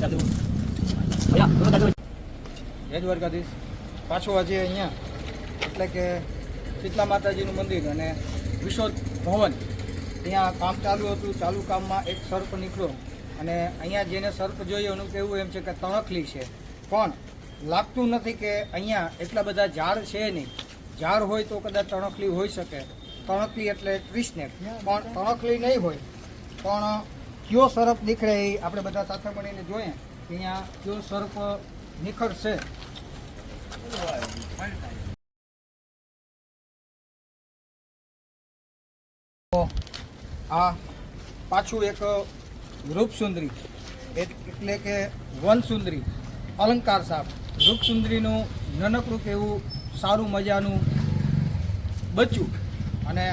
જય દ્વારકાધીશ. પાછું આજે અહીંયા, એટલે કે શીતલા માતાજીનું મંદિર અને વિશોદ ભવન. ત્યાં કામ ચાલુ હતું, ચાલુ કામમાં એક સર્પ નીકળ્યો. અને અહીંયા જેને સર્પ જોઈએ એનું કહેવું એમ છે કે તણખલી છે. પણ લાગતું નથી કે અહીંયા એટલા બધા ઝાડ છે નહીં. ઝાડ હોય તો કદાચ તણખલી હોઈ શકે. તણખલી એટલે ક્રિસ્નેક પણ તણખલી નહીં હોય. પણ કયો સર્પ નીકળે એ આપણે બધા સાથે મળીને જોઈએ. અહીંયા કયો સર્પ નીકળશે આ પાછું એક રૂપસુંદરી. એટલે કે વનસુંદરી. અલંકાર સાપ. રૂપસુંદરીનું નાનકડું કેવું સારું મજાનું બચ્યું. અને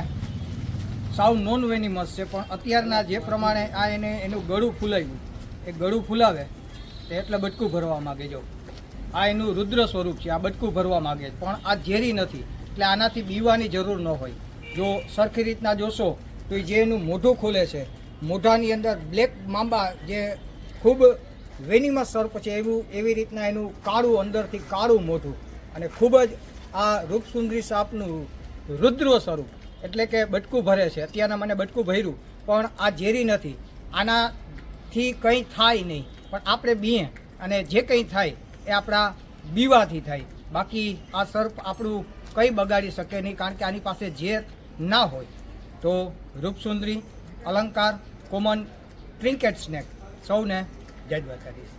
સાવ નોન વેનિમસ છે, પણ અત્યારના જે પ્રમાણે આ એને, એનું ગળું ફૂલાયું, એ ગળું ફૂલાવે એટલે બટકું ભરવા માગે જો. આ એનું રુદ્ર સ્વરૂપ છે, આ બટકું ભરવા માગે પણ આ ઝેરી નથી, એટલે આનાથી બીવાની જરૂર ન હોય. જો સરખી રીતના જોશો, તો જે એનું મોઢું ખોલે છે, મોઢાની અંદર બ્લેક માંબા જે ખૂબ વેનિમસ સર્પ છે, એવું, એવી રીતના એનું કાળું અંદરથી કાળું મોઢું, અને ખૂબ જ આ રૂપસુંદરી સાપનું રુદ્ર સ્વરૂપ. એટલે કે બટકું ભરે છે. અત્યારના મને બટકું ભર્યું, પણ આ ઝેરી નથી. આનાથી કંઈ થાય નહીં. પણ આપણે બીએ અને જે કંઈ થાય એ આપણા બીવાથી થાય. બાકી આ સર્પ આપણું કંઈ બગાડી શકે નહીં, કારણ કે આની પાસે ઝેર ના હોય. તો રૂપસુંદરી, અલંકાર, કોમન ટ્રિન્કેટ સ્નેક સૌને જય દ્વારકાધીશ.